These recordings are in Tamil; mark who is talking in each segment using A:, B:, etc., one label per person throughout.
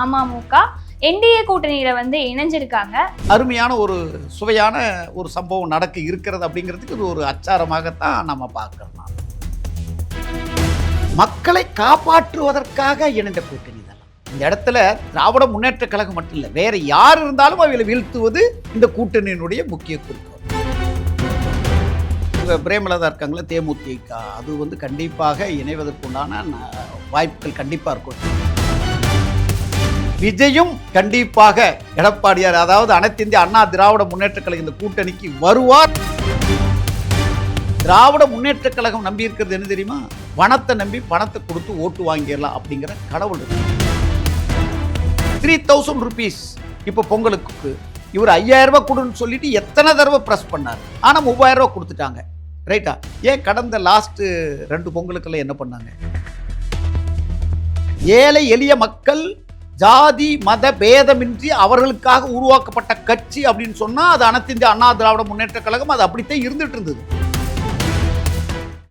A: அமமுக என்டிஏ கூட்டணியில வந்து இணைஞ்சிருக்காங்க.
B: அருமையான ஒரு சுவையான ஒரு சம்பவம் நடக்க இருக்கிறது அப்படிங்கிறதுக்கு இது ஒரு அச்சாரமாகத்தான் நம்ம பார்க்கலாம் மக்களை காப்பாற்றுவதற்காக இணைந்த கூட்டணி தான். இந்த இடத்துல திராவிட முன்னேற்ற கழகம் மட்டும் இல்லை வேற யார் இருந்தாலும் அவங்களை வீழ்த்துவது இந்த கூட்டணியினுடைய முக்கிய குறிக்கோள். பிரேமலதா இருக்காங்களே தேமுதிக. அது வந்து கண்டிப்பாக இணைவதற்குண்டான வாய்ப்புகள் கண்டிப்பாக இருக்கும். விஜயும் கண்டிப்பாக எடப்பாடியார் அதாவது அனைத்து இந்திய அண்ணா திராவிட முன்னேற்ற கழக இந்த கூட்டணிக்கு வருவார். திராவிட முன்னேற்ற கழகம் நம்பி இருக்கிறது என்ன தெரியுமா? பணத்தை நம்பி பணத்தை கொடுத்து ஓட்டு வாங்கிடலாம் அப்படிங்கிற கடவுள் த்ரீ தௌசண்ட் ருபீஸ் இப்போ பொங்கலுக்கு இவர் ஐயாயிரம் ரூபாய் கொடுன்னு சொல்லிட்டு எத்தனை தடவை ப்ரெஸ் பண்ணார்? ஆனால் மூவாயிரம் ரூபாய் கொடுத்துட்டாங்க. ரைட்டா ஏன் கடந்த லாஸ்ட்டு ரெண்டு பொங்கலுக்கெல்லாம் என்ன பண்ணாங்க? ஏழை எளிய மக்கள் ஜாதி மத பேதமின்றி அவர்களுக்காக உருவாக்கப்பட்ட கட்சி அப்படின்னு சொன்னால் அது அனைத்து இந்திய அண்ணா திராவிட முன்னேற்ற கழகம் அது அப்படித்தான் இருந்துட்டு இருந்தது.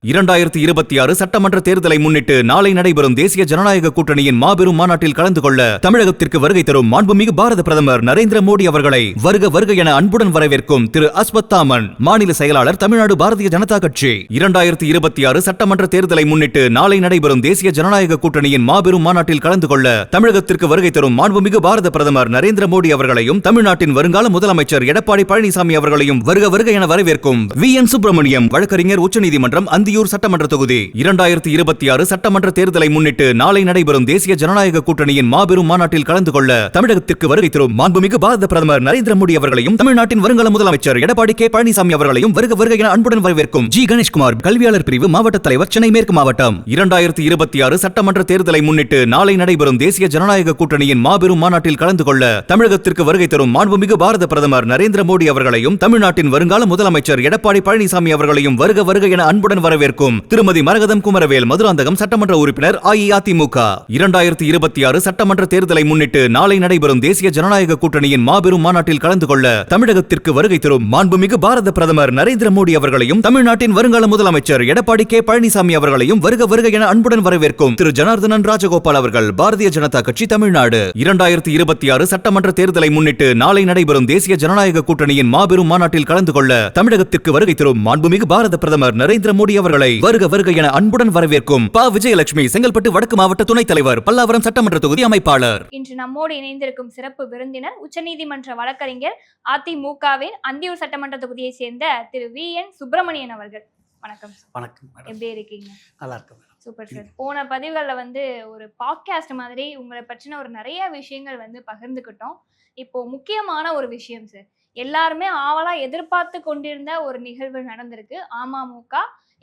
C: இரண்டாயிரத்தி இருபத்தி ஆறு சட்டமன்ற தேர்தலை முன்னிட்டு நாளை நடைபெறும் தேசிய ஜனநாயக கூட்டணியின் மாபெரும் மாநாட்டில் கலந்து கொள்ள தமிழகத்திற்கு வருகை தரும் மாண்புமிகு பாரத பிரதமர் நரேந்திர மோடி அவர்களை வருக வருக என அன்புடன் வரவேற்கும் திரு அஸ்வத்தாமன் மாநில செயலாளர் தமிழ்நாடு பாரதிய ஜனதா கட்சி. இரண்டாயிரத்தி இருபத்தி ஆறு சட்டமன்ற தேர்தலை முன்னிட்டு நாளை நடைபெறும் தேசிய ஜனநாயக கூட்டணியின் மாபெரும் மாநாட்டில் கலந்து கொள்ள தமிழகத்திற்கு வருகை தரும் மாண்புமிகு பாரத பிரதமர் நரேந்திர மோடி அவர்களையும் தமிழ்நாட்டின் வருங்கால முதலமைச்சர் எடப்பாடி பழனிசாமி அவர்களையும் வருக வருக என வரவேற்கும் வி என் சுப்பிரமணியம் வழக்கறிஞர் உச்சநீதிமன்றம் அந்தியூர் சட்டமன்ற தொகுதி. இரண்டாயிரத்தி இருபத்தி ஆறு சட்டமன்ற தேர்தலை முன்னிட்டு நாளை நடைபெறும் தேசிய ஜனநாயக கூட்டணியின் மாபெரும் மாநாட்டில் கலந்து கொள்ள தமிழகத்திற்கு வருகை தரும் மாண்புமிகு பாரத பிரதமர் நரேந்திர மோடி அவர்களையும் தமிழ்நாட்டின் வருங்கால முதலமைச்சர் எடப்பாடி கே பழனிசாமி அவர்களையும் வருக வருக என அன்புடன் வரவேற்கும் ஜி கணேஷ்குமார் கல்வியாளர் பிரிவு மாவட்ட தலைவர் சென்னை மேற்கு மாவட்டம். இரண்டாயிரத்தி இருபத்தி ஆறு சட்டமன்ற தேர்தலை முன்னிட்டு நாளை நடைபெறும் தேசிய ஜனநாயக கூட்டணியின் மாபெரும் மாநாட்டில் கலந்து கொள்ள தமிழகத்திற்கு வருகை தரும் மாண்புமிகு பாரத பிரதமர் நரேந்திர மோடி அவர்களையும் தமிழ்நாட்டின் வருங்கால முதலமைச்சர் எடப்பாடி பழனிசாமி அவர்களையும் வருக வருக என அன்புடன் வர வரவேற்கும். திருமதி மரகதம் குமரவேல் மதுராந்தகம் சட்டமன்ற உறுப்பினர் அஇஅதிமுக. இரண்டாயிரத்தி இருபத்தி ஆறு சட்டமன்ற தேர்தலை முன்னிட்டு நாளை நடைபெறும் தேசிய ஜனநாயக கூட்டணியின் மாபெரும் மாநாட்டில் கலந்து கொள்ள தமிழகத்திற்கு வருகை தரும் மாண்புமிகு பாரத பிரதமர் நரேந்திர மோடி அவர்களையும் தமிழ்நாட்டின் வருங்கால முதலமைச்சர் எடப்பாடி கே பழனிசாமி அவர்களையும் வருக வருக என அன்புடன் வரவேற்கும் திரு ஜனார்தனன் ராஜகோபால் அவர்கள் பாரதிய ஜனதா கட்சி தமிழ்நாடு. இரண்டாயிரத்தி இருபத்தி ஆறு சட்டமன்ற தேர்தலை முன்னிட்டு நாளை நடைபெறும் தேசிய ஜனநாயக கூட்டணியின் மாபெரும் மாநாட்டில் கலந்து கொள்ள தமிழகத்திற்கு வருகை தரும் மாண்புமிகு பாரத பிரதமர் நரேந்திர மோடி அவர்களை வருக வருக என அன்புடன் வரவேற்கும் ப. விஜயலட்சுமி செங்கல்பட்டு வடக்கு மாவட்ட துணைத் தலைவர் பல்லாவரம் சட்டமன்ற தொகுதி அமைப்பாளர்.
A: இன்று நம்மோடு இணைந்திருக்கும் சிறப்பு விருந்தினர் உச்சநீதிமன்ற வழக்கறிஞர் அதிமுகவின் அந்தியூர் சட்டமன்ற தொகுதியை சேர்ந்த திரு. வி. என். சுப்பிரமணியன் அவர்கள். வணக்கம்.
B: வணக்கம்
A: எப்படி இருக்கீங்க?
B: நல்லா இருக்கு மேடம்.
A: சூப்பர் சார் போன பதிவுகளில் வந்து ஒரு பாட்காஸ்ட் மாதிரி உங்களை பற்றின ஒரு நிறைய விஷயங்கள் வந்து பகிர்ந்துக்கிட்டோம். இப்போ முக்கியமான ஒரு விஷயம் சார் எல்லாருமே ஆவலா எதிர்பார்த்து கொண்டிருந்த ஒரு நிகழ்வு நடந்திருக்கு. அமமுக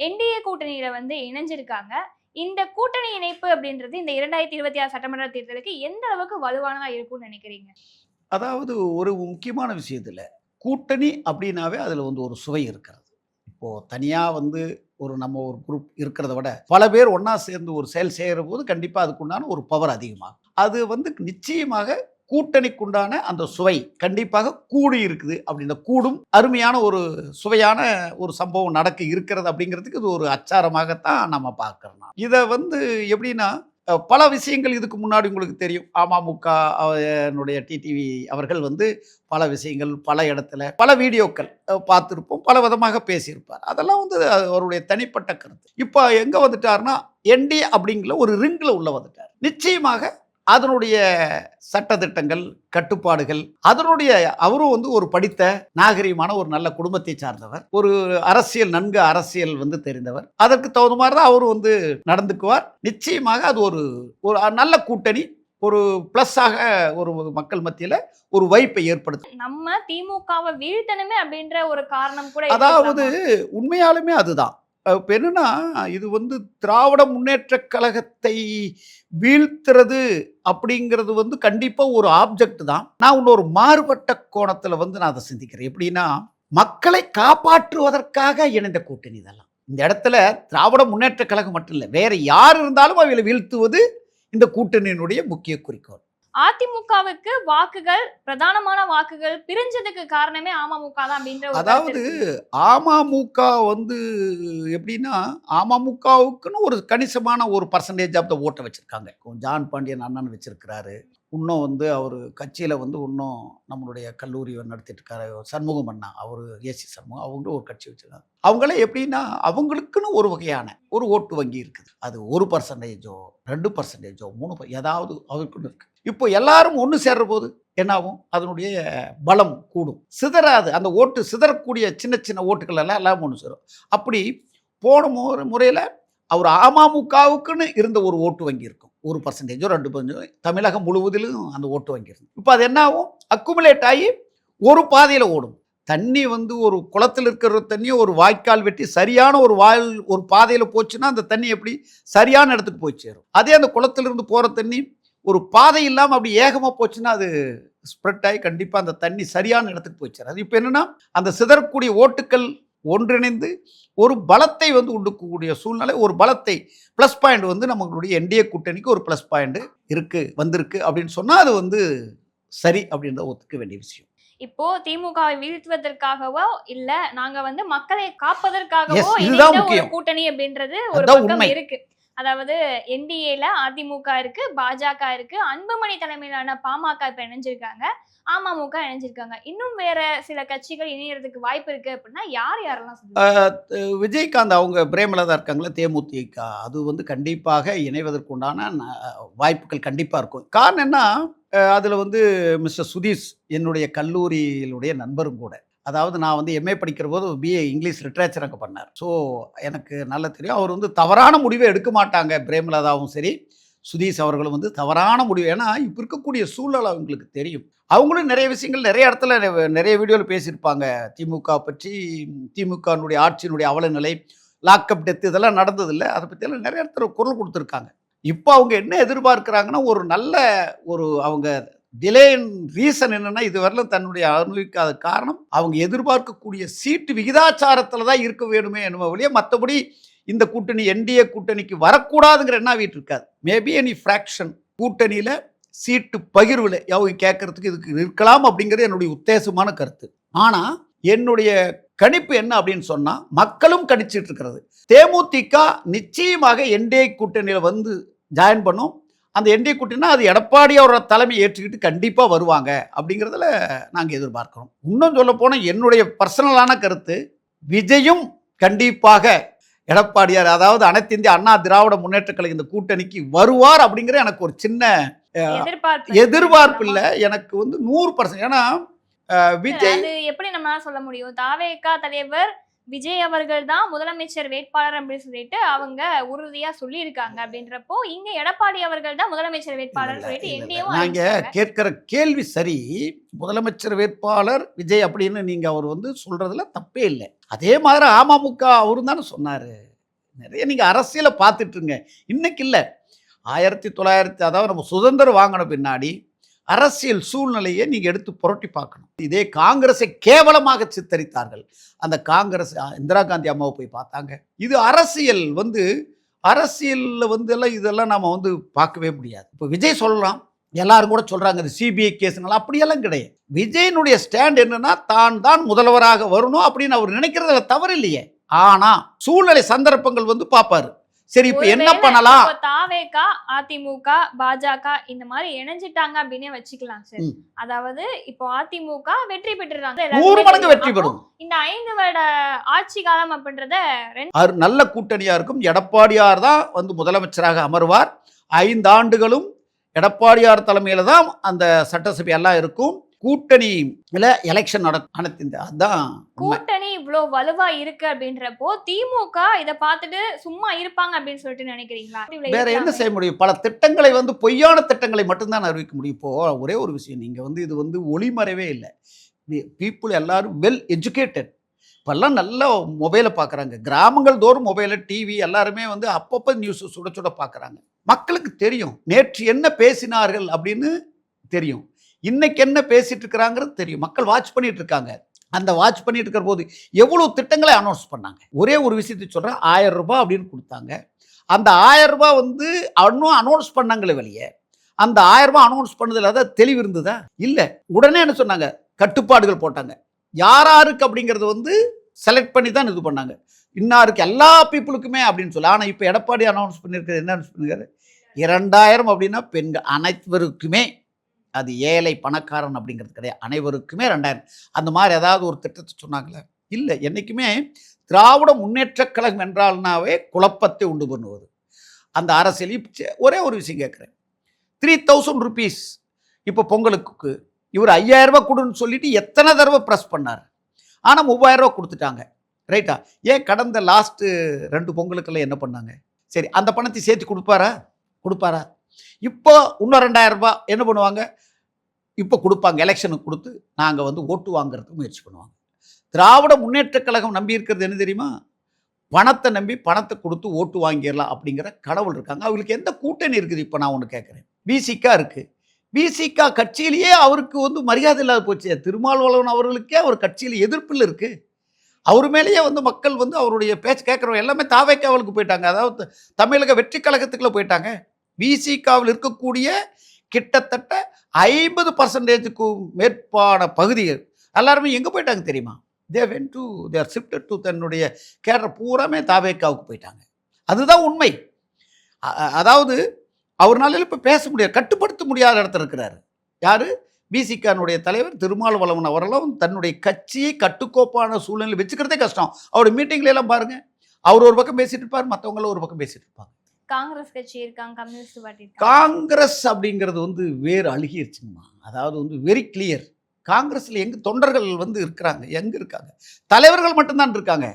A: என்டிஏ கூட்டணியில வந்து இணைஞ்சிருக்காங்க. இந்த கூட்டணி இணைப்பு அப்படின்றது இந்த இரண்டாயிரத்தி இருபத்தி ஆறு சட்டமன்ற தேர்தலுக்கு எந்த அளவுக்கு வலுவானதா இருக்கும்னு நினைக்கிறீங்க?
B: அதாவது ஒரு முக்கியமான விஷயத்துல கூட்டணி அப்படின்னாவே அதுல வந்து ஒரு சுவை இருக்கிறது. இப்போ தனியா வந்து ஒரு நம்ம ஒரு குரூப் இருக்கிறத விட பல பேர் ஒன்றா சேர்ந்து ஒரு செயல் செய்கிற போது கண்டிப்பா அதுக்குண்டான ஒரு பவர் அதிகமாகும். அது வந்து நிச்சயமாக கூட்டணிக்குண்டான அந்த சுவை கண்டிப்பாக கூடி இருக்குது. அப்படின்ற கூடும் அருமையான ஒரு சுவையான ஒரு சம்பவம் நடக்க இருக்கிறது அப்படிங்கிறதுக்கு இது ஒரு அச்சாரமாகத்தான் நம்ம பார்க்கறோம். இதை வந்து எப்படின்னா பல விஷயங்கள் இதுக்கு முன்னாடி உங்களுக்கு தெரியும். அமமுக என்னுடைய டிடிவி அவர்கள் வந்து பல விஷயங்கள் பல இடத்துல பல வீடியோக்கள் பார்த்துருப்போம். பல விதமாக பேசியிருப்பார். அதெல்லாம் வந்து அவருடைய தனிப்பட்ட கருத்து. இப்போ எங்கே வந்துட்டார்னா என்டி அப்படிங்கிற ஒரு ரிங்கில் உள்ள வந்துட்டார். நிச்சயமாக அதனுடைய சட்டதிட்டங்கள் கட்டுப்பாடுகள் அதனுடைய அவரும் வந்து ஒரு படித்த நாகரிகமான ஒரு நல்ல குடும்பத்தை சார்ந்தவர். ஒரு அரசியல் நன்கு அரசியல் வந்து தெரிந்தவர். அதற்கு தகுந்த மாதிரி தான் அவரும் வந்து நடந்துக்குவார். நிச்சயமாக அது ஒரு ஒரு நல்ல கூட்டணி ஒரு ப்ளஸ்ஸாக ஒரு மக்கள் மத்தியில் ஒரு வைப்பை ஏற்படுத்தும்.
A: நம்ம திமுகவை வீழ்த்தணுமே அப்படின்ற ஒரு காரணம் கூட
B: அதாவது? உண்மையாலுமே அதுதான். இப்போ என்னன்னா இது வந்து திராவிட முன்னேற்ற கழகத்தை வீழ்த்துறது அப்படிங்கிறது வந்து கண்டிப்பாக ஒரு ஆப்ஜெக்ட் தான். நான் இன்னொரு மாறுபட்ட கோணத்தில் வந்து நான் அதை சிந்திக்கிறேன். எப்படின்னா மக்களை காப்பாற்றுவதற்காக இணைந்த கூட்டணி இதெல்லாம். இந்த இடத்துல திராவிட முன்னேற்ற கழகம் மட்டும் இல்லை வேறு யார் இருந்தாலும் அவங்களை வீழ்த்துவது இந்த கூட்டணியினுடைய முக்கிய குறிக்கோள்.
A: அதிமுகவுக்கு வாக்குகள் பிரதானமான வாக்குகள் பிரிஞ்சதுக்கு காரணமே அமமுக தான் அப்படின்ற
B: அதாவது. அமமுக வந்து எப்படின்னா அமமுகவுக்குன்னு ஒரு கணிசமான ஒரு பர்சன்டேஜ் ஆஃப் த ஓட்டை வச்சிருக்காங்க ஜான் பாண்டியன் அண்ணன் வச்சிருக்கிறாரு இன்னும் வந்து அவர் கட்சியில் வந்து இன்னும் நம்மளுடைய கல்லூரி நடத்திட்டு இருக்காரு சண்முகம் அண்ணா அவர் ஏசி சண்முகம் அவங்களும் ஒரு கட்சி வச்சுருக்காங்க. அவங்களே எப்படின்னா அவங்களுக்குன்னு ஒரு வகையான ஒரு ஓட்டு வங்கி இருக்குது. அது ஒரு பர்சன்டேஜோ ரெண்டு பர்சன்டேஜோ மூணு ஏதாவது அவருக்குன்னு இருக்குது இப்போ எல்லாரும் ஒன்று சேர்ற போது என்னாகும்? அதனுடைய பலம் கூடும். சிதறாது. அந்த ஓட்டு சிதறக்கூடிய சின்ன சின்ன ஓட்டுகள் எல்லாம் எல்லாம் ஒன்று சேரும். அப்படி போன முறையில் அவர் அமமுகவுக்குன்னு இருந்த ஒரு ஓட்டு வங்கி இருக்கும். ஒரு பர்சன்டேஜோ ரெண்டு பர்சன்டேஜோ தமிழகம் முழுவதிலும் அந்த ஓட்டு வாங்கிடுது இப்போ அது என்ன ஆகும் அக்குமுலேட் ஆகி ஒரு பாதையில் ஓடும். தண்ணி வந்து ஒரு குளத்தில் இருக்கிற தண்ணியை ஒரு வாய்க்கால் வெட்டி சரியான ஒரு வாயில் ஒரு பாதையில் போச்சுன்னா அந்த தண்ணி எப்படி சரியான இடத்துக்கு போய் சேரும். அதே அந்த குளத்திலிருந்து போகிற தண்ணி ஒரு பாதை இல்லாமல் அப்படி ஏகமாக போச்சுன்னா அது ஸ்ப்ரெட் ஆகி கண்டிப்பாக அந்த தண்ணி சரியான இடத்துக்கு போய் சேரும். அது இப்போ என்னென்னா அந்த சிதறக்கூடிய ஓட்டுக்கள் ஒன்றிணைந்து ஒரு பலத்தை வந்து உண்டுக்கக்கூடிய சூழ்நிலை ஒரு பலத்தை ப்ளஸ் பாயிண்ட் வந்து நம்மளுடைய என்டிஏ கூட்டணிக்கு ஒரு ப்ளஸ் பாயிண்ட் இருக்கு வந்திருக்கு அப்படின்னு சொன்னால் அது வந்து சரி அப்படின்றத ஒத்துக்க வேண்டிய விஷயம்
A: இப்போ திமுகவை வீழ்த்துவதற்காகவோ இல்ல நாங்க வந்து மக்களை காப்பதற்காகவோ. கூட்டணி அப்படின்றது ஒரு பக்கம். இருக்கு அதாவது என்டிஏல அதிமுக இருக்கு பாஜக இருக்கு அன்புமணி தலைமையிலான பாமக இப்ப இணைஞ்சிருக்காங்க. அமமுக இணைஞ்சிருக்காங்க. இன்னும் வேற சில கட்சிகள் இணையறதுக்கு வாய்ப்பு இருக்கு அப்படின்னா யார் யாரெல்லாம்
B: விஜயகாந்த் அவங்க பிரேமலதா இருக்காங்களே தேமுதிக? அது வந்து கண்டிப்பாக இணைவதற்குண்டான ந- வாய்ப்புகள் கண்டிப்பாக இருக்கும். காரணம் என்ன? அதில் வந்து மிஸ்டர் சுதீஷ் என்னுடைய கல்லூரியிலுடைய நண்பரும் கூட. அதாவது நான் வந்து எம்ஏ படிக்கிற போது பிஏ இங்கிலீஷ் லிட்ரேச்சர் அங்கே பண்ணார். ஸோ எனக்கு நல்லா தெரியும். அவர் வந்து தவறான முடிவை எடுக்க மாட்டாங்க. பிரேமலதாவும் சரி சுதீஷ் அவர்களும் வந்து தவறான முடிவு. ஏன்னா இப்போ இருக்கக்கூடிய சூழல் அவங்களுக்கு தெரியும். அவங்களும் நிறைய விஷயங்கள் நிறைய இடத்துல நிறைய- வீடியோவில் பேசியிருப்பாங்க. திமுக பற்றி திமுகனுடைய ஆட்சியினுடைய அவலநிலை லாக்அப் டெத் இதெல்லாம் நடந்ததில்லை. அதை பற்றியெல்லாம் நிறைய இடத்துல குரல் கொடுத்துருக்காங்க. இப்போ அவங்க என்ன எதிர்பார்க்குறாங்கன்னா ஒரு நல்ல ஒரு அவங்க டிலேயின் ரீசன் என்னன்னா இதுவரையிலும் தன்னுடைய அனுபவிக்காத காரணம் அவங்க எதிர்பார்க்கக்கூடிய சீட்டு விகிதாச்சாரத்தில் தான் இருக்க வேணுமே என்னமோ வழியே மற்றபடி இந்த கூட்டணி என்டிஏ கூட்டணிக்கு வரக்கூடாதுங்கிற என்ன வீட்டு இருக்காது. மேபி எனி ஃப்ராக்ஷன் கூட்டணியில் சீட்டு பகிர்வில் அவங்க கேட்கறதுக்கு இதுக்கு இருக்கலாம் அப்படிங்கிறது என்னுடைய உத்தேசமான கருத்து. ஆனால் என்னுடைய கணிப்பு என்ன அப்படின்னு சொன்னால் மக்களும் கணிச்சிட்டு இருக்கிறது. தேமுதிக நிச்சயமாக என்டிஏ கூட்டணியில் வந்து ஜாயின் பண்ணும். அந்த என்டிஏ கூட்டணினா அது எடப்பாடி அவரோட தலைமை ஏற்றுக்கிட்டு கண்டிப்பாக வருவாங்க அப்படிங்கிறதுல நாங்கள் எதிர்பார்க்கிறோம். இன்னும் சொல்ல போனால் என்னுடைய பர்சனலான கருத்து விஜயும் கண்டிப்பாக எடப்பாடியார் அதாவது அனைத்து இந்திய அண்ணா திராவிட முன்னேற்ற கழக இந்த கூட்டணிக்கு வருவார் அப்படிங்கிற எனக்கு ஒரு சின்ன
A: எதிர்பார்ப்பு.
B: இல்லை. எனக்கு வந்து நூறு பர்சன்ட் ஏன்னா விஜய்
A: எப்படி நம்மளால சொல்ல முடியும்? தாவேகா தலைவர் விஜய் அவர்கள் தான் முதலமைச்சர் வேட்பாளர் அப்படின்னு சொல்லிட்டு அவங்க உறுதியா சொல்லியிருக்காங்க அப்படின்றப்போ இங்க எடப்பாடி அவர்கள் தான் முதலமைச்சர் வேட்பாளர் சொல்லிட்டு என்டிஏவும்
B: நாங்க கேட்கிற கேள்வி சரி முதலமைச்சர் வேட்பாளர் விஜய் அப்படின்னு நீங்க அவர் வந்து சொல்றதுல தப்பே இல்லை. அதே மாதிரி அமமுக அவரும் தானே சொன்னாரு. நிறைய நீங்க அரசியலை பார்த்துட்டு இருங்க. இன்னைக்கு இல்லை. ஆயிரத்தி தொள்ளாயிரத்தி அதாவது நம்ம சுதந்திரம் வாங்கின பின்னாடி அரசியல் சூழ்நிலையை நீங்கள் எடுத்து புரட்டி பார்க்கணும். இதே காங்கிரஸை கேவலமாக சித்தரித்தார்கள். அந்த காங்கிரஸ் இந்திரா காந்தி அம்மாவை போய் பார்த்தாங்க. இது அரசியல் வந்து அரசியலில் வந்து எல்லாம் இதெல்லாம் நம்ம வந்து பார்க்கவே முடியாது. இப்போ விஜய் சொல்லலாம். எல்லாரும் கூட சொல்கிறாங்க இது சிபிஐ கேஸுங்களா அப்படியெல்லாம் கிடையாது. விஜயனுடைய ஸ்டாண்ட் என்னன்னா தான் தான் முதல்வராக வரணும் அப்படின்னு அவர் நினைக்கிறதுல தவறு இல்லையே. ஆனால் சூழ்நிலை சந்தர்ப்பங்கள் வந்து பார்ப்பாரு. சரி இப்போ என்ன பண்ணலாம்?
A: தாவேகா அதிமுக பாஜக இந்த மாதிரி இணைஞ்சிட்டாங்க அப்படின்னே வச்சுக்கலாம் சார். அதாவது இப்போ அதிமுக வெற்றி பெற்றுறாங்க.
B: வெற்றி பெறும்.
A: இந்த ஐந்து வருட ஆட்சி காலம் அப்படின்றத
B: நல்ல கூட்டணியா இருக்கும் எடப்பாடியார் தான் வந்து முதலமைச்சராக அமர்வார். ஐந்து ஆண்டுகளும் எடப்பாடியார் தலைமையில தான் அந்த சட்டசபை எல்லாம் இருக்கும். கூட்டணியில எலெக்ஷன் அதுதான் உண்மை.
A: கூட்டணி இவ்ளோ வலுவா இருக்கு அப்படின்றப்போ திமுக இத பார்த்துட்டு சும்மா இருப்பாங்க அப்படின்னு சொல்லிட்டு நினைக்கிறீங்களா?
B: வேற என்ன. செய்ய முடியும்? பல திட்டங்களை வந்து பொய்யான திட்டங்களை மட்டும்தான் அறிவிக்க முடியும். இப்போ ஒரே ஒரு விஷயம் நீங்க வந்து இது வந்து ஒளிமறைவே இல்லை. பீப்புள் எல்லாரும் வெல் எஜுகேட்டட் இப்போல்லாம் நல்ல மொபைலை பார்க்குறாங்க. கிராமங்கள் தோறும் மொபைலு டிவி எல்லாருமே வந்து அப்பப்போ நியூஸ் சுட சுட பார்க்குறாங்க. மக்களுக்கு தெரியும். நேற்று என்ன பேசினார்கள் அப்படின்னு தெரியும். இன்னைக்கு என்ன பேசிட்டு இருக்கிறாங்கிறது தெரியும். மக்கள் வாட்ச் பண்ணிட்டு இருக்காங்க. அந்த வாட்ச் பண்ணிட்டு இருக்கிற போது எவ்வளவு திட்டங்களை அனௌன்ஸ் பண்ணாங்க? ஒரே ஒரு விஷயத்தை சொல்றேன். ஆயிரம் ரூபாய் அப்படின்னு கொடுத்தாங்க. அந்த ஆயிரம் ரூபாய் வந்து இன்னும் அனௌன்ஸ் பண்ணாங்களே வெளியே. அந்த ஆயிரம் ரூபாய் அனௌன்ஸ் பண்ணதுல அதான் தெளிவு இருந்ததா? இல்லை. உடனே என்ன சொன்னாங்க? கட்டுப்பாடுகள் போட்டாங்க. யாராருக்கு அப்படிங்கிறது வந்து செலக்ட் பண்ணி தான் இது பண்ணாங்க. இன்னாருக்கு எல்லா பீப்புளுக்குமே அப்படின்னு சொல்லி ஆனால் இப்போ எடப்பாடி அனௌன்ஸ் பண்ணியிருக்கிறது என்ன அனௌன்ஸ் பண்ணிருக்காரு? இரண்டாயிரம் அப்படின்னா பெண்கள் அனைவருக்குமே அது ஏழை பணக்காரன் அப்படிங்கிறது கிடையாது. அனைவருக்குமே ரெண்டாயிரம். அந்த மாதிரி ஏதாவது ஒரு திட்டத்தை சொன்னாங்களே? இல்லை. என்றைக்குமே திராவிட முன்னேற்றக் கழகம் என்றால்னாவே குழப்பத்தை உண்டு பண்ணுவது. அந்த அரசியல் சே- ஒரே ஒரு விஷயம் கேட்குறேன். த்ரீ தௌசண்ட் ருபீஸ் இப்போ பொங்கலுக்கு இவர் ஐயாயிரம் கொடுன்னு சொல்லிட்டு எத்தனை தடவை ப்ரெஸ் பண்ணார்? ஆனால் மூவாயிரம் கொடுத்துட்டாங்க. ரைட்டா ஏன் கடந்த லாஸ்ட்டு ரெண்டு பொங்கலுக்கெல்லாம் என்ன பண்ணாங்க? சரி அந்த பணத்தை சேர்த்து கொடுப்பாரா? கொடுப்பாரா? இப்போ இன்னும் ரெண்டாயிரம் ரூபாய் என்ன பண்ணுவாங்க? இப்போ கொடுப்பாங்க. எலெக்ஷனுக்கு கொடுத்து நாங்கள் வந்து ஓட்டு வாங்குறதுக்கு முயற்சி பண்ணுவாங்க. திராவிட முன்னேற்றக் கழகம் நம்பி இருக்கிறது என்ன தெரியுமா? பணத்தை நம்பி பணத்தை கொடுத்து ஓட்டு வாங்கிடலாம் அப்படிங்கிற கடவுள் இருக்காங்க. அவங்களுக்கு எந்த கூட்டணி இருக்குது? இப்போ நான் ஒன்று கேட்குறேன் பிசிக்கா இருக்குது பிசிகா கட்சியிலேயே அவருக்கு வந்து மரியாதை இல்லாத போச்சு. திருமாவளவன் அவர்களுக்கே அவர் கட்சியில் எதிர்ப்பில் இருக்குது அவர் மேலேயே வந்து மக்கள் வந்து அவருடைய பேச்சு கேட்குறவங்க எல்லாமே தாவேக்காவலுக்கு போயிட்டாங்க. அதாவது தமிழக வெற்றி கழகத்துக்குள்ள போயிட்டாங்க. விசிகாவில் இருக்கக்கூடிய கிட்டத்தட்ட ஐம்பது பர்சன்டேஜுக்கும் மேற்பான பகுதிகள் எல்லாருமே எங்கே போயிட்டாங்க தெரியுமா? They went to there shifted to தன்னுடைய கேடர் பூராமே தாவேக்காவுக்கு போயிட்டாங்க. அதுதான் உண்மை. அதாவது அவர்னால இப்போ பேச முடியாது கட்டுப்படுத்த முடியாத இடத்துல இருக்கிறாரு. யார்? பிசிகானுடைய தலைவர் திருமாவளவன் அவரெல்லாம் தன்னுடைய கட்சியை கட்டுக்கோப்பான சூழ்நிலை வச்சுக்கிறதே கஷ்டம். அவருடைய மீட்டிங்ல எல்லாம் பாருங்கள் அவர் ஒரு பக்கம் பேசிகிட்டு இருப்பார் மற்றவங்களும் ஒரு பக்கம் பேசிகிட்டு இருப்பாங்க.
A: காங்கிரஸ் கட்சி இருக்காங்க கம்யூனிஸ்ட் பார்ட்டி
B: காங்கிரஸ் அப்படிங்கிறது வந்து வேறு அழுகிருச்சுங்கம்மா. அதாவது வந்து வெரி கிளியர் காங்கிரஸில் எங்க தொண்டர்கள் வந்து இருக்கிறாங்க எங்கே இருக்காங்க? தலைவர்கள் மட்டும்தான் இருக்காங்க.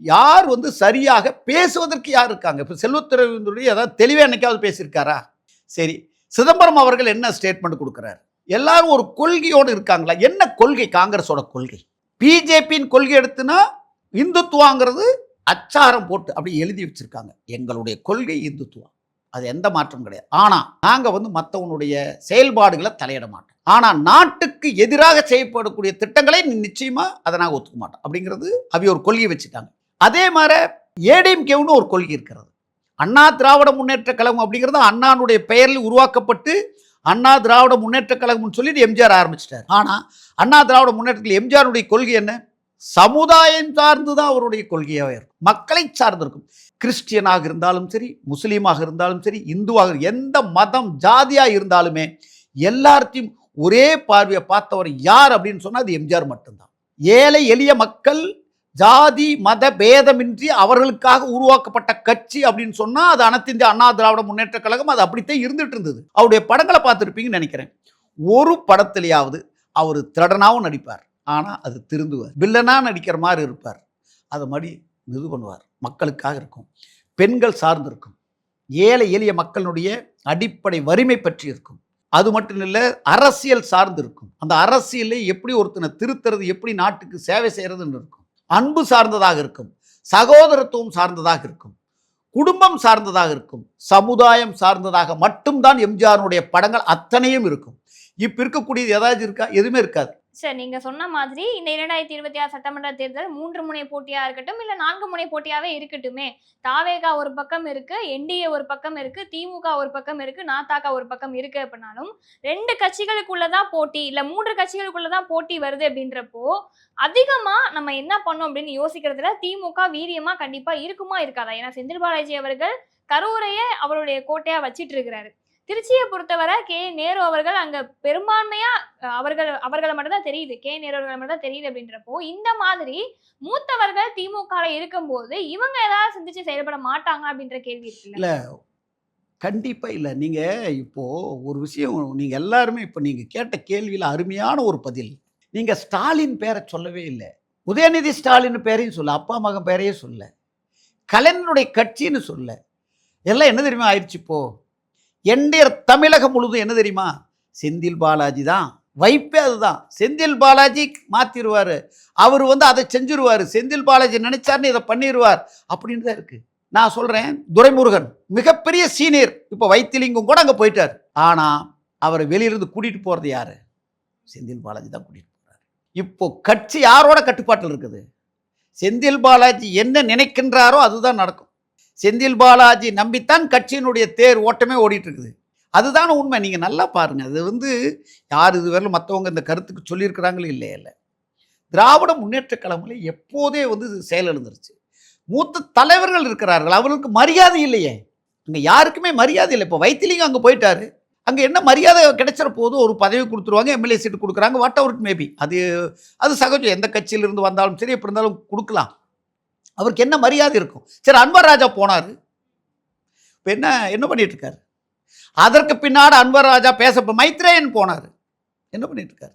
B: யார் வந்து சரியாக பேசுவதற்கு யார் இருக்காங்க? இப்போ செல்வத்துறையினுடைய ஏதாவது தெளிவாக என்னைக்காவது பேசியிருக்காரா? சரி சிதம்பரம் அவர்கள் என்ன ஸ்டேட்மெண்ட் கொடுக்குறாரு? எல்லாரும் ஒரு கொள்கையோடு இருக்காங்களா? என்ன கொள்கை? காங்கிரஸோட கொள்கை. பிஜேபியின் கொள்கை எடுத்துனா இந்துத்துவாங்கிறது அச்சாரம் போட்டு அப்படி எழுதி வச்சிருக்காங்க. எங்களுடைய கொள்கை இந்துத்துவம். அது எந்த மாற்றம் கிடையாது. ஆனால் நாங்கள் வந்து மற்றவனுடைய செயல்பாடுகளை தலையிட மாட்டோம். ஆனால் நாட்டுக்கு எதிராக செய்யப்படக்கூடிய திட்டங்களை நிச்சயமாக அதை நாங்கள் ஒத்துக்க மாட்டோம். அப்படிங்கிறது அவை ஒரு கொள்கையை வச்சுட்டாங்க. அதே மாதிரி ஏடிஎம்கேவுன்னு ஒரு கொள்கை இருக்கிறது. அண்ணா திராவிட முன்னேற்ற கழகம் அப்படிங்கிறது அண்ணானுடைய பெயரில் உருவாக்கப்பட்டு அண்ணா திராவிட முன்னேற்ற கழகம்னு சொல்லிட்டு எம்ஜிஆர் ஆரம்பிச்சிட்டார். ஆனால் அண்ணா திராவிட முன்னேற்றத்தில் எம்ஜிஆருடைய கொள்கை என்ன? சமுதாயம் சார்ந்து தான் அவருடைய கொள்கையாக இருக்கும். மக்களை சார்ந்திருக்கும் கிறிஸ்டியனாக இருந்தாலும் சரி முஸ்லீமாக இருந்தாலும் சரி இந்துவாக எந்த மதம் ஜாதியாக இருந்தாலுமே எல்லாத்தையும் ஒரே பார்வையை பார்த்தவர் யார் அப்படின்னு சொன்னால் அது எம்ஜிஆர் மட்டும்தான். ஏழை எளிய மக்கள் ஜாதி மத பேதமின்றி அவர்களுக்காக உருவாக்கப்பட்ட கட்சி அப்படின்னு சொன்னால் அது அனைத்து இந்திய அண்ணா திராவிட முன்னேற்ற கழகம் அது அப்படித்தான் இருந்துட்டு இருந்தது. அவருடைய படங்களை பார்த்துருப்பீங்கன்னு நினைக்கிறேன். ஒரு படத்திலேயாவது அவர் திருடனாகவும் நடிப்பார். ஆனால் அது திருந்துவார். வில்லனா நடிக்கிற மாதிரி இருப்பார். அது மாதிரி இது பண்ணுவார். மக்களுக்காக இருக்கும். பெண்கள் சார்ந்திருக்கும் ஏழை எளிய மக்களுடைய அடிப்படை வறுமை பற்றி இருக்கும். அது மட்டும் இல்லை அரசியல் சார்ந்து இருக்கும். அந்த அரசியலை எப்படி ஒருத்தனை திருத்துறது எப்படி நாட்டுக்கு சேவை செய்கிறதுன்னு இருக்கும். அன்பு சார்ந்ததாக இருக்கும். சகோதரத்துவம் சார்ந்ததாக இருக்கும். குடும்பம் சார்ந்ததாக இருக்கும். சமுதாயம் சார்ந்ததாக மட்டும்தான் எம்ஜிஆருடைய படங்கள் அத்தனையும் இருக்கும். இப்போ இருக்கக்கூடியது ஏதாச்சும் இருக்கா? எதுவுமே இருக்காது.
A: சார் நீங்க சொன்ன மாதிரி இந்த இரண்டாயிரத்தி இருபத்தி ஆறு சட்டமன்ற தேர்தல் மூன்று முனை போட்டியா இருக்கட்டும் இல்ல நான்கு முனை போட்டியாவே இருக்கட்டுமே. தாவேகா ஒரு பக்கம் இருக்கு என்டிஏ ஒரு பக்கம் இருக்கு திமுக ஒரு பக்கம் இருக்கு நாத்தாக்கா ஒரு பக்கம் இருக்கு அப்படின்னாலும் ரெண்டு கட்சிகளுக்குள்ளதான் போட்டி இல்ல மூன்று கட்சிகளுக்குள்ளதான் போட்டி வருது அப்படின்றப்போ அதிகமா நம்ம என்ன பண்ணோம் அப்படின்னு யோசிக்கிறதுல திமுக வீரியமா கண்டிப்பா இருக்குமா இருக்காதா? ஏன்னா செந்தில் பாலாஜி அவர்கள் கரூரையே அவருடைய கோட்டையா வச்சிட்டு இருக்கிறாரு. திருச்சியை பொறுத்தவரை கே. நேரு அவர்கள் அங்க பெரும்பான்மையா அவர்கள் அவர்களை மட்டும் தான் தெரியுது. கே. நேரு அவர்களை மட்டும் தான் தெரியுது அப்படின்றப்போ இந்த மாதிரி மூத்தவர்கள் திமுக இருக்கும்போது இவங்க ஏதாவது சிந்திச்சு செயல்பட மாட்டாங்க அப்படின்ற கேள்வி இருக்குல்ல
B: இல்லை? கண்டிப்பாக இல்லை. நீங்கள் இப்போ ஒரு விஷயம் நீங்கள் எல்லாருமே இப்போ நீங்கள் கேட்ட கேள்வியில் அருமையான ஒரு பதில். நீங்கள் ஸ்டாலின் பேரை சொல்லவே இல்லை. உதயநிதி ஸ்டாலின் பேரையும் சொல்ல அப்பா மகன் பேரையும் சொல்ல கலைஞனுடைய கட்சின்னு சொல்ல எல்லாம் என்ன தெரியுமா ஆயிடுச்சு இப்போ? என்டையர் தமிழகம் முழுதும் என்ன தெரியுமா? செந்தில் பாலாஜி தான். வைப்பே அதுதான். செந்தில் பாலாஜி மாற்றிடுவார் அவர் வந்து அதை செஞ்சிருவார். செந்தில் பாலாஜி நினைச்சாருன்னு இதை பண்ணிடுவார் அப்படின்னு தான் இருக்குது நான் சொல்கிறேன் துரைமுருகன் மிகப்பெரிய சீனியர். இப்போ வைத்திலிங்கம் கூட அங்கே போயிட்டார். ஆனால் அவரை வெளியிருந்து கூட்டிகிட்டு போகிறது யார்? செந்தில் பாலாஜி தான் கூட்டிகிட்டு போகிறார் இப்போ கட்சி யாரோட கட்டுப்பாட்டில் இருக்குது? செந்தில் பாலாஜி என்ன நினைக்கின்றாரோ அதுதான் நடக்கும். செந்தில் பாலாஜி நம்பித்தான் கட்சியினுடைய தேர் ஓட்டமே ஓடிட்டு இருக்குது அதுதான் உண்மை. நீங்கள் நல்லா பாருங்கள் அது வந்து யார் இதுவரையிலும் மற்றவங்க இந்த கருத்துக்கு சொல்லியிருக்கிறாங்களோ இல்லையே இல்லை. திராவிட முன்னேற்ற கழகங்களே எப்போதே வந்து செயலிழந்துருச்சு மூத்த தலைவர்கள் இருக்கிறார்கள். அவர்களுக்கு மரியாதை இல்லையே. இங்கே யாருக்குமே மரியாதை இல்லை. இப்போ வைத்திலிங்கம் அங்கே போயிட்டாரு. அங்கே என்ன மரியாதை கிடைச்சிற போது ஒரு பதவி கொடுத்துருவாங்க எம்எல்ஏ சீட்டு கொடுக்குறாங்க வாட் அவுட் மேபி அது அது சகஜம். எந்த கட்சியிலிருந்து வந்தாலும் சரி எப்படி இருந்தாலும் கொடுக்கலாம். அவருக்கு என்ன மரியாதை இருக்கும்? சரி அன்வர் ராஜா போனார். இப்போ என்ன என்ன பண்ணிட்டு இருக்காரு அதற்கு பின்னாடி அன்வர் ராஜா பேச மைத்ரேயன் போனார். என்ன பண்ணிட்டு இருக்காரு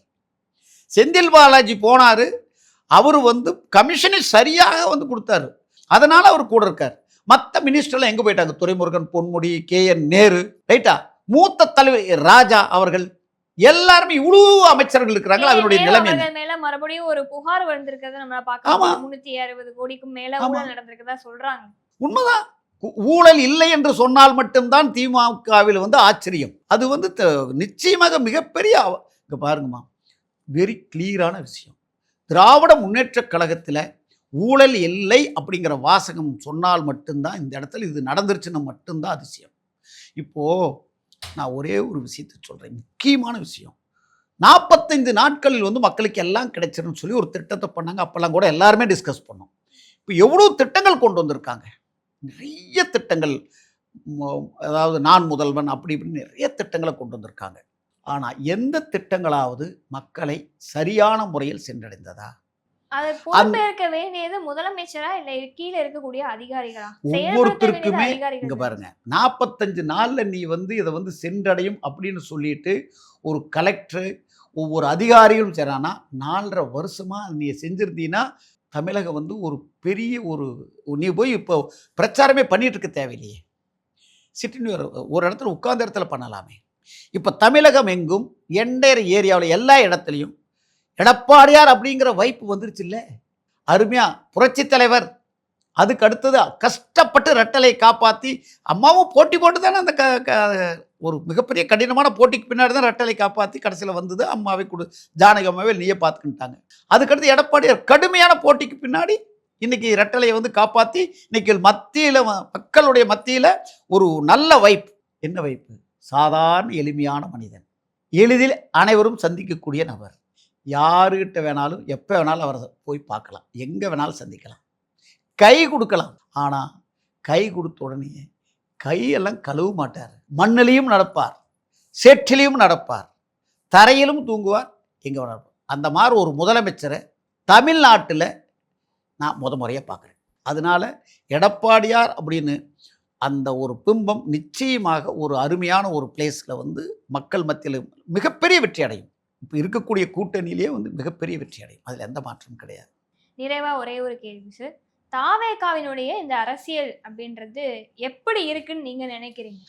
B: செந்தில் பாலாஜி போனார். அவர் வந்து கமிஷனை சரியாக வந்து கொடுத்தாரு. அதனால் அவர் கூட இருக்கார். மற்ற மினிஸ்டர்லாம் எங்கே போயிட்டாங்க? துரைமுருகன் பொன்முடி கே என் நேரு ரைட்டா? மூத்த தலைவர் ராஜா அவர்கள் எல்லாருமே இவ்வளவு அமைச்சர்கள் இருக்கிறாங்க அதனுடைய நிலைமை
A: மேல மறுபடியும் ஒரு புகார் வந்திருக்கிறத நம்ம. பார்க்கலாம் முன்னூத்தி அறுபது கோடிக்கும் மேல. ஊழல் நடந்திருக்கதா சொல்றாங்க.
B: உண்மைதான். ஊழல் இல்லை என்று சொன்னால் மட்டும்தான் திமுகவில் வந்து ஆச்சரியம். அது வந்து நிச்சயமாக மிகப்பெரிய இங்க பாருங்கம்மா. வெரி கிளியரான விஷயம். திராவிட முன்னேற்றக் கழகத்தில் ஊழல் இல்லை அப்படிங்கிற வாசகம் சொன்னால் மட்டும்தான் இந்த இடத்துல இது நடந்துருச்சுன்னு மட்டும்தான் அதிசயம். இப்போ நான் ஒரே ஒரு விஷயத்தை சொல்கிறேன் முக்கியமான விஷயம். நாற்பத்தைந்து நாட்களில் வந்து மக்களுக்கு எல்லாம் கிடைச்சிருன்னு சொல்லி ஒரு திட்டத்தை பண்ணாங்க. அப்போல்லாம் கூட எல்லாருமே டிஸ்கஸ் பண்ணோம். இப்போ எவ்வளோ திட்டங்கள் கொண்டு வந்திருக்காங்க? நிறைய திட்டங்கள் அதாவது நான் முதல்வன் அப்படி இப்படின்னு நிறைய திட்டங்களை கொண்டு வந்திருக்காங்க. ஆனால் எந்த திட்டங்களாவது மக்களை சரியான முறையில் சென்றடைந்ததா?
A: அது பொறுப்பேற்க வேண்டியது முதலமைச்சரா இல்ல கீழே இருக்கக்கூடிய அதிகாரிகளா?
B: ஒவ்வொருத்தருக்குமே இங்க. பாருங்க. நாற்பத்தஞ்சு நாள்ல நீ வந்து இதை வந்து சென்றடையும் அப்படின்னு சொல்லிட்டு ஒரு கலெக்டர் ஒவ்வொரு அதிகாரிகளும் செய்றானா நாலரை வருஷமா நீ செஞ்சிருந்தீன்னா தமிழகம் வந்து ஒரு பெரிய ஒரு நீ போய் இப்போ பிரச்சாரமே பண்ணிட்டு இருக்க தேவையில்லையே. சிட்டின்னு ஒரு ஒரு இடத்துல உட்கார்ந்த இடத்துல பண்ணலாமே. இப்போ தமிழகம் எங்கும் எண்டையர் ஏரியாவில் எல்லா இடத்துலையும் எடப்பாடியார் அப்படிங்கிற வைப்பு வந்துருச்சு இல்லை அருமையாக புரட்சி தலைவர். அதுக்கு அடுத்தது கஷ்டப்பட்டு ரெட்டலை காப்பாற்றி அம்மாவும் போட்டி போட்டு தானே அந்த க க- ஒரு மிகப்பெரிய கடினமான போட்டிக்கு பின்னாடி தான் ரெட்டலை காப்பாற்றி கடைசியில் வந்தது. அம்மாவை கொடு ஜானகி அம்மாவே நீயே பார்த்துக்கிட்டாங்க அதுக்கடுத்து எடப்பாடியார் கடுமையான போட்டிக்கு பின்னாடி இன்றைக்கி ரெட்டலையை வந்து காப்பாற்றி இன்றைக்கி மத்தியில் மக்களுடைய மத்தியில் ஒரு நல்ல வைப்பு. என்ன வைப்பு? சாதாரண எளிமையான மனிதன். எளிதில் அனைவரும் சந்திக்கக்கூடிய நபர். யாருக்கிட்ட வேணாலும் எப்போ வேணாலும் அவரை போய் பார்க்கலாம். எங்கே வேணாலும் சந்திக்கலாம். கை கொடுக்கலாம். ஆனால் கை கொடுத்த உடனே கையெல்லாம் கழுவ மாட்டார். மண்ணிலையும் நடப்பார். சேற்றிலையும் நடப்பார். தரையிலும் தூங்குவார். எங்கே வேணாலும் அந்த மாதிரி ஒரு முதலமைச்சரை தமிழ்நாட்டில் நான் முத முறையாக பார்க்குறேன். அதனால எடப்பாடியார் அப்படின்னு அந்த ஒரு பிம்பம் நிச்சயமாக ஒரு அருமையான ஒரு பிளேஸில் வந்து மக்கள் மத்தியில் மிகப்பெரிய வெற்றி அடையும். இப்போ இருக்கக்கூடிய கூட்டணியிலேயே வந்து மிகப்பெரிய வெற்றி அடையும். அதில் எந்த மாற்றமும் கிடையாது.
A: நிறைவா ஒரே ஒரு கேள்வி சார் தாவேகாவினுடைய இந்த அரசியல் அப்படின்றது எப்படி இருக்குன்னு நீங்க நினைக்கிறீங்க?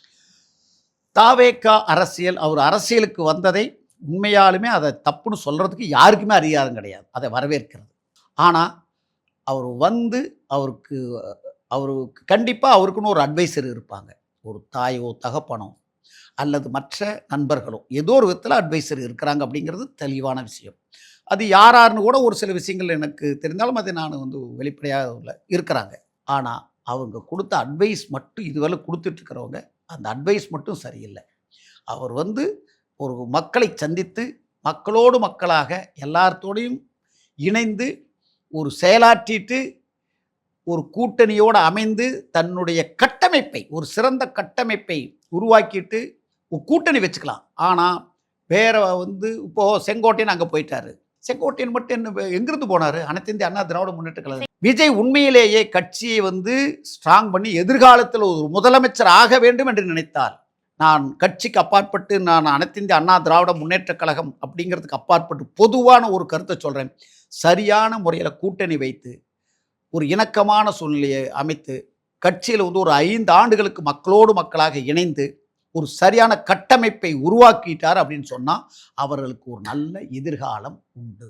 B: தாவேக்கா அரசியல் அவர் அரசியலுக்கு வந்ததை உண்மையாலுமே அதை தப்புன்னு சொல்கிறதுக்கு யாருக்குமே அதிகாரம் கிடையாது. அதை வரவேற்கிறது. ஆனால் அவர் வந்து அவருக்கு அவருக்கு கண்டிப்பாக அவருக்குன்னு ஒரு அட்வைசர் இருப்பாங்க. ஒரு தாயோ தகப்பனோ அல்லது மற்ற நண்பர்களோ ஏதோ ஒரு விதத்தில் அட்வைசர் இருக்கிறாங்க அப்படிங்கிறது தெளிவான விஷயம். அது யாராருன்னு கூட ஒரு சில விஷயங்கள் எனக்கு தெரிந்தாலும் அதை நான் வந்து வெளிப்படையாக உள்ள இருக்கிறாங்க. ஆனால் அவங்க கொடுத்த அட்வைஸ் மட்டும் இதுவரை கொடுத்துட்ருக்கிறவங்க அந்த அட்வைஸ் மட்டும் சரியில்லை. அவர் வந்து ஒரு மக்களை சந்தித்து மக்களோடு மக்களாக எல்லாத்தோடையும் இணைந்து ஒரு செயலாற்றிட்டு ஒரு கூட்டணியோடு அமைந்து தன்னுடைய கட்டமைப்பை ஒரு சிறந்த கட்டமைப்பை உருவாக்கிட்டு ஒரு கூட்டணி வச்சுக்கலாம். ஆனால் வேற வந்து இப்போது செங்கோட்டையன் அங்கே போயிட்டாரு. செங்கோட்டையன் மட்டும் என்ன எங்கிருந்து போனார்? அனைத்து இந்திய அண்ணா திராவிட முன்னேற்ற கழகம். விஜய் உண்மையிலேயே கட்சியை வந்து ஸ்ட்ராங் பண்ணி எதிர்காலத்தில் ஒரு முதலமைச்சர் ஆக வேண்டும் என்று நினைத்தார். நான் கட்சிக்கு அப்பாற்பட்டு நான் அனைத்து இந்திய அண்ணா திராவிட முன்னேற்ற கழகம் அப்படிங்கிறதுக்கு அப்பாற்பட்டு பொதுவான ஒரு கருத்தை சொல்கிறேன் சரியான முறையில் கூட்டணி வைத்து ஒரு இணக்கமான சூழ்நிலையை அமைத்து கட்சியில் வந்து ஒரு ஐந்து ஆண்டுகளுக்கு மக்களோடு மக்களாக இணைந்து ஒரு சரியான கட்டமைப்பை உருவாக்கிட்டார் அப்படின்னு சொன்னால் அவர்களுக்கு ஒரு நல்ல எதிர்காலம் உண்டு.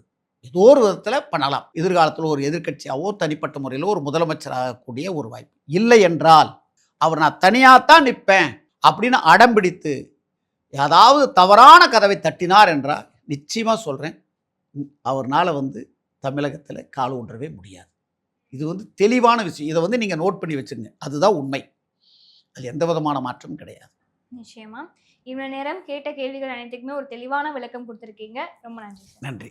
B: ஏதோ ஒரு விதத்தில் பண்ணலாம். எதிர்காலத்தில் ஒரு எதிர்க்கட்சியாவோ தனிப்பட்ட முறையில் ஒரு முதலமைச்சராகக்கூடிய ஒரு வாய்ப்பு இல்லை என்றால் அவர் நான் தனியாக தான் நிற்பேன் அப்படின்னு அடம்பிடித்து ஏதாவது தவறான கதவை தட்டினார் என்றால் நிச்சயமாக சொல்கிறேன் அவர்னால் வந்து தமிழகத்தில் கால் ஊன்றவே முடியாது. இது வந்து தெளிவான விஷயம். இதை வந்து நீங்கள் நோட் பண்ணி வச்சுங்க அதுதான் உண்மை. அது எந்த விதமான மாற்றமும் கிடையாது.
A: நிச்சயமா. இவ்வளவு நேரம் கேட்ட கேள்விகள் அனைத்துக்குமே ஒரு தெளிவான விளக்கம் கொடுத்துருக்கீங்க. ரொம்ப நன்றி
B: நன்றி.